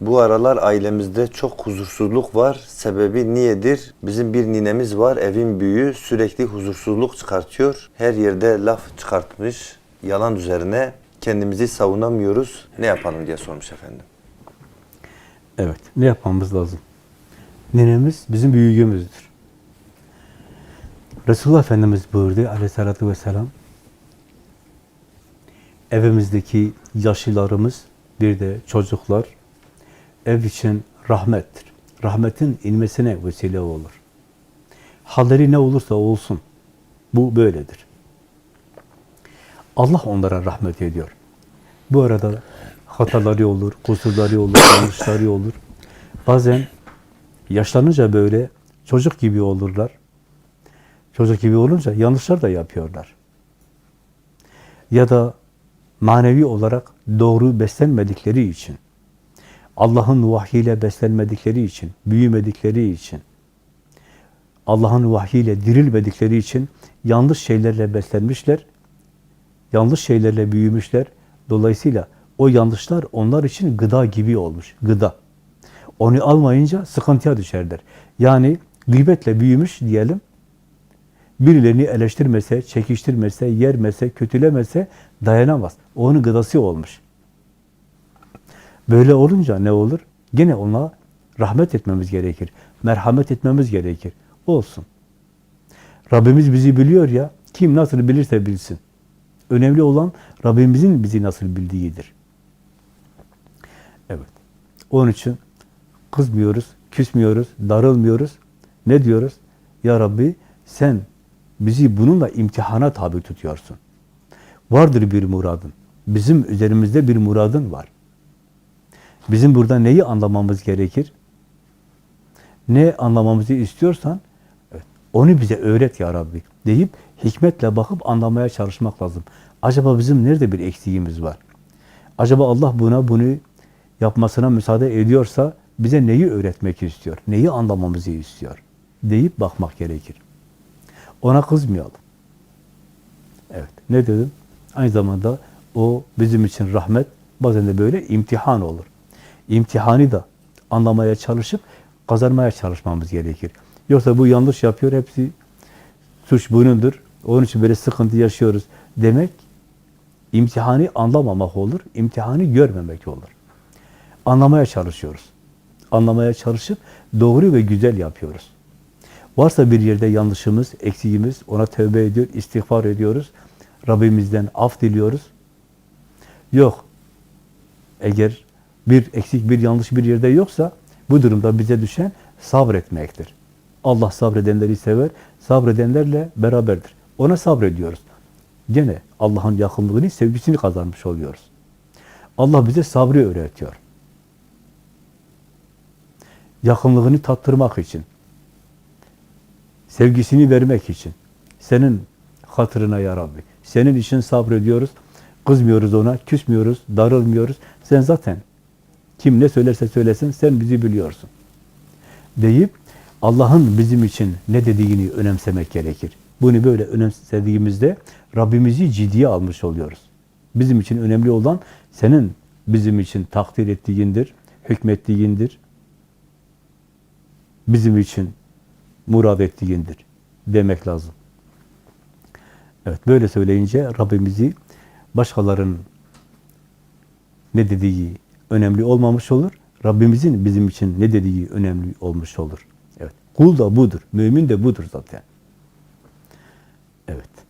Bu aralar ailemizde çok huzursuzluk var. Sebebi niyedir? Bizim bir ninemiz var, evin büyüğü. Sürekli huzursuzluk çıkartıyor. Her yerde laf çıkartmış. Yalan üzerine kendimizi savunamıyoruz. Ne yapalım diye sormuş efendim. Evet, ne yapmamız lazım? Ninemiz bizim büyüğümüzdür. Resulullah Efendimiz buyurdu aleyhissalatü vesselam, evimizdeki yaşlılarımız, bir de çocuklar, ev için rahmettir. Rahmetin inmesine vesile olur. Halleri ne olursa olsun, bu böyledir. Allah onlara rahmet ediyor. Bu arada hataları olur, kusurları olur, yanlışları olur. Bazen yaşlanınca böyle çocuk gibi olurlar. Çocuk gibi olunca yanlışlar da yapıyorlar. Ya da manevi olarak doğru beslenmedikleri için, Allah'ın vahyiyle beslenmedikleri için, büyümedikleri için, Allah'ın vahyiyle dirilmedikleri için yanlış şeylerle beslenmişler, yanlış şeylerle büyümüşler. Dolayısıyla o yanlışlar onlar için gıda gibi olmuş, gıda. Onu almayınca sıkıntıya düşerler. Yani gıybetle büyümüş diyelim, birilerini eleştirmese, çekiştirmese, yermese, kötülemese dayanamaz. Onun gıdası olmuş. Böyle olunca ne olur? Gene ona rahmet etmemiz gerekir. Merhamet etmemiz gerekir. Olsun. Rabbimiz bizi biliyor ya, kim nasıl bilirse bilsin. Önemli olan Rabbimizin bizi nasıl bildiğidir. Evet. Onun için kızmıyoruz, küsmüyoruz, darılmıyoruz. Ne diyoruz? Ya Rabbi sen bizi bununla imtihana tabi tutuyorsun. Vardır bir muradın. Bizim üzerimizde bir muradın var. Bizim burada neyi anlamamız gerekir? Ne anlamamızı istiyorsan evet, onu bize öğret ya Rabbi deyip hikmetle bakıp anlamaya çalışmak lazım. Acaba bizim nerede bir eksiğimiz var? Acaba Allah buna bunu yapmasına müsaade ediyorsa bize neyi öğretmek istiyor? Neyi anlamamızı istiyor? Deyip bakmak gerekir. Ona kızmayalım. Evet. Ne dedim? Aynı zamanda o bizim için rahmet, bazen de böyle imtihan olur. İmtihanı da anlamaya çalışıp kazanmaya çalışmamız gerekir. Yoksa bu yanlış yapıyor, hepsi suç bunundur. Onun için böyle sıkıntı yaşıyoruz demek imtihanı anlamamak olur, imtihanı görmemek olur. Anlamaya çalışıyoruz. Anlamaya çalışıp doğru ve güzel yapıyoruz. Varsa bir yerde yanlışımız, eksiğimiz, ona tövbe ediyor, istiğfar ediyoruz. Rabbimizden af diliyoruz. Yok. Eğer bir eksik, bir yanlış bir yerde yoksa bu durumda bize düşen sabretmektir. Allah sabredenleri sever, sabredenlerle beraberdir. Ona sabrediyoruz. Gene Allah'ın yakınlığını, sevgisini kazanmış oluyoruz. Allah bize sabrı öğretiyor. Yakınlığını tattırmak için, sevgisini vermek için, senin hatırına ya senin için sabrediyoruz, kızmıyoruz ona, küsmüyoruz, darılmıyoruz. Sen zaten kim ne söylerse söylesin, sen bizi biliyorsun. Deyip Allah'ın bizim için ne dediğini önemsemek gerekir. Bunu böyle önemsediğimizde Rabbimizi ciddiye almış oluyoruz. Bizim için önemli olan senin bizim için takdir ettiğindir, hükmettiğindir. Bizim için murad ettiğindir demek lazım. Evet böyle söyleyince Rabbimizi başkalarının ne dediği önemli olmamış olur. Rabbimizin bizim için ne dediği önemli olmuş olur. Evet. Kul da budur. Mümin de budur zaten. Evet.